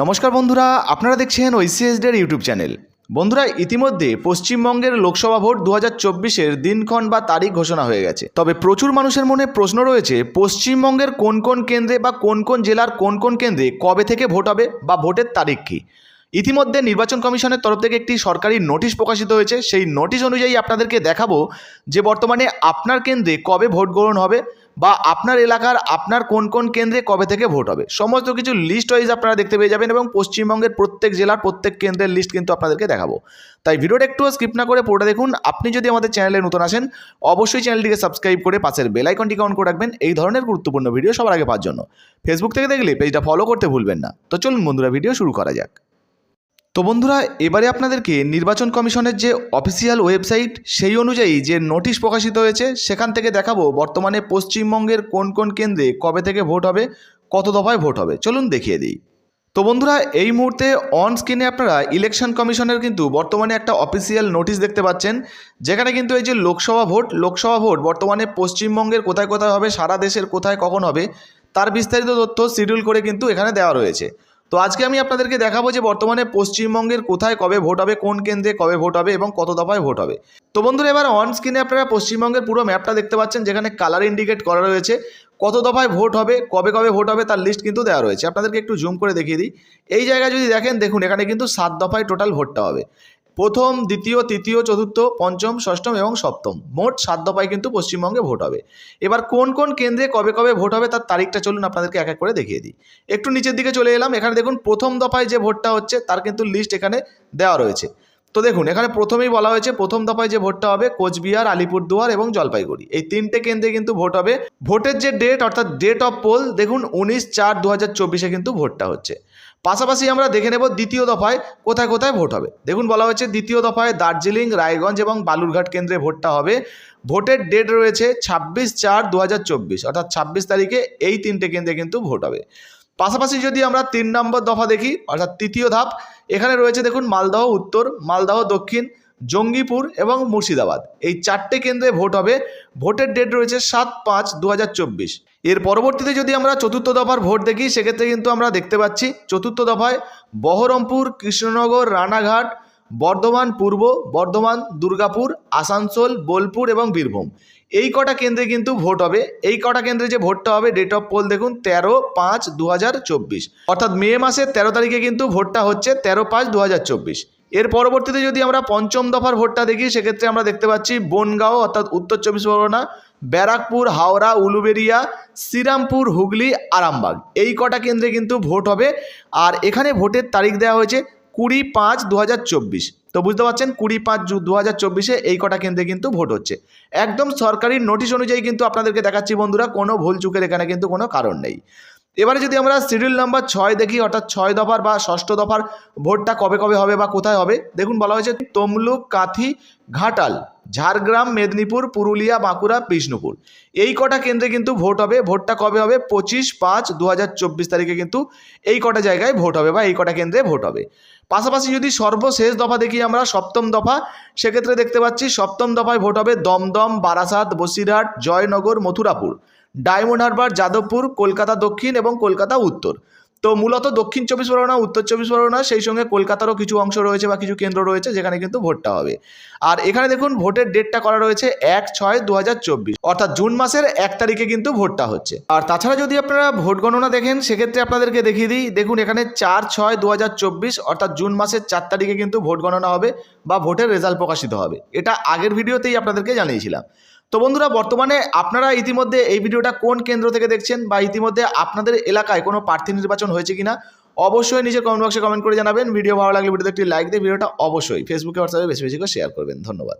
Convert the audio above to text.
নমস্কার বন্ধুরা, আপনারা দেখছেন ওইসিএসডের ইউটিউব চ্যানেল। বন্ধুরা, ইতিমধ্যে পশ্চিমবঙ্গের লোকসভা ভোট দু হাজার চব্বিশের দিনক্ষণ বা তারিখ ঘোষণা হয়ে গেছে। তবে প্রচুর মানুষের মনে প্রশ্ন রয়েছে, পশ্চিমবঙ্গের কোন কোন কেন্দ্রে বা কোন কোন জেলার কোন কোন কেন্দ্রে কবে থেকে ভোট হবে বা ভোটের তারিখ কী? ইতিমধ্যে নির্বাচন কমিশনের তরফ থেকে একটি সরকারি নোটিশ প্রকাশিত হয়েছে। সেই নোটিশ অনুযায়ী আপনাদেরকে দেখাবো যে বর্তমানে আপনার কেন্দ্রে কবে ভোট গ্রহণ হবে বা আপনার এলাকার আপনার কোন কোন কেন্দ্রে কবে থেকে ভোট হবে। সমস্ত কিছু লিস্ট ওয়াইজ আপনারা দেখতে পেয়ে যাবেন এবং পশ্চিমবঙ্গের প্রত্যেক জেলার প্রত্যেক কেন্দ্রের লিস্ট কিন্তু আপনাদেরকে দেখাবো। তাই ভিডিওটা একটু স্কিপ না করে পুরোটা দেখুন। আপনি যদি আমাদের চ্যানেলে নতুন আসেন, অবশ্যই চ্যানেলটিকে সাবস্ক্রাইব করে পাশের বেল আইকনটিকে অন করে রাখবেন। এই ধরনের গুরুত্বপূর্ণ ভিডিও সবার আগে পাওয়ার জন্য। ফেসবুক থেকে দেখলে পেজটা ফলো করতে ভুলবেন না। তো চলুন বন্ধুরা ভিডিও শুরু করা যাক। তো বন্ধুরা, এবারে আপনাদেরকে নির্বাচন কমিশনের যে অফিসিয়াল ওয়েবসাইট সেই অনুযায়ী যে নোটিশ প্রকাশিত হয়েছে, সেখান থেকে দেখাবো বর্তমানে পশ্চিমবঙ্গের কোন কোন কেন্দ্রে কবে থেকে ভোট হবে, কত দফায় ভোট হবে। চলুন দেখিয়ে দিই। তো বন্ধুরা, এই মুহূর্তে অন স্ক্রিনে আপনারা ইলেকশন কমিশনের কিন্তু বর্তমানে একটা অফিসিয়াল নোটিশ দেখতে পাচ্ছেন, যেখানে কিন্তু এই যে লোকসভা ভোট লোকসভা ভোট বর্তমানে পশ্চিমবঙ্গের কোথায় কোথায় হবে, সারা দেশের কোথায় কখন হবে, তার বিস্তারিত তথ্য শিডিউল করে কিন্তু এখানে দেওয়া রয়েছে। তো আজকে আমি আপনাদেরকে দেখাবো যে বর্তমানে পশ্চিমবঙ্গের কোথায় কবে ভোট হবে, কোন কেন্দ্রে কবে ভোট হবে এবং কত দফায় ভোট হবে। তো বন্ধুরা, এবার অন স্ক্রিনে আপনারা পশ্চিমবঙ্গের পুরো ম্যাপটা দেখতে পাচ্ছেন, যেখানে কালার ইন্ডিকেট করা রয়েছে কত দফায় ভোট হবে, কবে কবে ভোট হবে তার লিস্ট কিন্তু দেওয়া রয়েছে। আপনাদেরকে একটু জুম করে দেখিয়ে দিই। এই জায়গায় যদি দেখেন, দেখুন, এখানে কিন্তু সাত দফায় টোটাল ভোটটা হবে। প্রথম, দ্বিতীয়, তৃতীয়, চতুর্থ, পঞ্চম, ষষ্ঠম এবং সপ্তম। মোট সাত দফায় কিন্তু পশ্চিমবঙ্গে ভোট হবে। এবার কোন কোন কেন্দ্রে কবে কবে ভোট হবে তার তারিখটা চলুন আপনাদেরকে এক এক করে দেখিয়ে দিই। একটু নিচের দিকে চলে এলাম। এখানে দেখুন, প্রথম দফায় যে ভোটটা হচ্ছে তার কিন্তু লিস্ট এখানে দেওয়া রয়েছে। তো দেখুন, এখানে প্রথমেই বলা হয়েছে, প্রথম দফায় যে ভোটটা হবে কোচবিহার, আলিপুরদুয়ার এবং জলপাইগুড়ি। এই তিনটে কেন্দ্রে কিন্তু ভোট হবে। ভোটের যে ডেট, অর্থাৎ ডেট অফ পোল, দেখুন, উনিশ চার দু হাজার চব্বিশে কিন্তু ভোটটা হচ্ছে। পাশাপাশি আমরা দেখে নেব দ্বিতীয় দফায় কোথায় কোথায় ভোট হবে। দেখুন, বলা হয়েছে দ্বিতীয় দফায় দার্জিলিং, রায়গঞ্জ এবং বালুরঘাট কেন্দ্রে ভোটটা হবে। ভোটের ডেট রয়েছে ছাব্বিশ চার দু অর্থাৎ ছাব্বিশ তারিখে এই তিনটে কেন্দ্রে কিন্তু ভোট হবে। পাশাপাশি যদি আমরা তিন নম্বর দফা দেখি, অর্থাৎ তৃতীয় ধাপ, এখানে রয়েছে দেখুন মালদহ উত্তর, মালদহ দক্ষিণ, জঙ্গিপুর এবং মুর্শিদাবাদ। এই চারটে কেন্দ্রে ভোট হবে। ভোটের ডেট রয়েছে সাত পাঁচ দু এর পরবর্তীতে যদি আমরা চতুর্থ দফার ভোট দেখি, সেক্ষেত্রে কিন্তু আমরা দেখতে পাচ্ছি, চতুর্থ দফায় বহরমপুর, কৃষ্ণনগর, রানাঘাট বর্ধমান পূর্ব, বর্ধমান, দুর্গাপুর, আসানসোল, বোলপুর এবং বীরভূম। এই কটা কেন্দ্রে কিন্তু ভোট হবে। এই কটা কেন্দ্রে যে ভোটটা হবে ডেট অফ পোল দেখুন, তেরো পাঁচ দু অর্থাৎ মে মাসের তেরো তারিখে কিন্তু ভোটটা হচ্ছে তেরো পাঁচ দু এর পরবর্তীতে যদি আমরা পঞ্চম দফার ভোটটা দেখি, সেক্ষেত্রে আমরা দেখতে পাচ্ছি বনগাঁও, অর্থাৎ উত্তর চব্বিশ পরগনা, ব্যারাকপুর, হাওড়া, উলুবেরিয়া, শ্রীরামপুর, হুগলি, আরামবাগ। এই কটা কেন্দ্রে কিন্তু ভোট হবে। আর এখানে ভোটের তারিখ দেওয়া হয়েছে কুড়ি পাঁচ দু তো বুঝতে পারছেন, কুড়ি পাঁচ দু হাজার চব্বিশে এই কটা কেন্দ্রে কিন্তু ভোট হচ্ছে। একদম সরকারি নোটিশ অনুযায়ী কিন্তু আপনাদেরকে দেখাচ্ছি বন্ধুরা, কোনো ভুল চুকের এখানে কিন্তু কোনো কারণ নেই। এবারে যদি আমরা শিডিউল নাম্বার ছয় দেখি, অর্থাৎ ছয় দফার বা ষষ্ঠ দফার ভোটটা কবে কবে হবে বা কোথায় হবে? দেখুন বলা হয়েছে, তমলুক, কাথি, ঘাটাল। ঝাড়গ্রাম, মেদিনীপুর, পুরুলিয়া, বাঁকুড়া, বিষ্ণুপুর। এই কটা কেন্দ্রে কিন্তু ভোট হবে। ভোটটা কবে হবে? পঁচিশ পাঁচ দু তারিখে কিন্তু এই কটা জায়গায় ভোট হবে বা এই কটা কেন্দ্রে ভোট হবে। পাশাপাশি যদি সর্বশেষ দফা দেখি আমরা, সপ্তম দফা, সেক্ষেত্রে দেখতে পাচ্ছি সপ্তম দফায় ভোট হবে দমদম, বারাসাত, বসিরহাট, জয়নগর, মথুরাপুর। ডায়মন্ড হারবার, যাদবপুর, কলকাতা দক্ষিণ এবং কলকাতা উত্তর। তো মূলত দক্ষিণ চব্বিশ পরগনা, উত্তর চব্বিশ পরগনা, সেই সঙ্গে কলকাতারও কিছু অংশ রয়েছে বা কিছু কেন্দ্র রয়েছে যেখানে কিন্তু ভোটটা হবে। আর এখানে দেখুন, ভোটের ডেটটা করা রয়েছে এক ছয় দু অর্থাৎ জুন মাসের এক তারিখে কিন্তু ভোটটা হচ্ছে। আর তাছাড়া যদি আপনারা ভোট গণনা দেখেন, সেক্ষেত্রে আপনাদেরকে দেখিয়ে দিই, দেখুন এখানে চার ছয় দু অর্থাৎ জুন মাসের চার তারিখে কিন্তু ভোট গণনা হবে। বা ভোটের রেজাল্ট প্রকাশিত হবে। এটা আগের ভিডিওতেই আপনাদেরকে জানিয়েছিলাম। তো বন্ধুরা, বর্তমানে আপনারা ইতিমধ্যে এই ভিডিওটা কোন কেন্দ্র থেকে দেখছেন বা ইতিমধ্যে আপনাদের এলাকায় কোনো প্রার্থী নির্বাচন হয়েছে কিনা, অবশ্যই নিজের কমেন্ট বক্সে কমেন্ট করে জানাবেন। ভিডিও ভালো লাগলে ভিডিওতে একটি লাইক দিয়ে ভিডিওটা অবশ্যই ফেসবুকে হোয়াটসঅ্যাপে বেশি বেশি করে শেয়ার করবেন। ধন্যবাদ।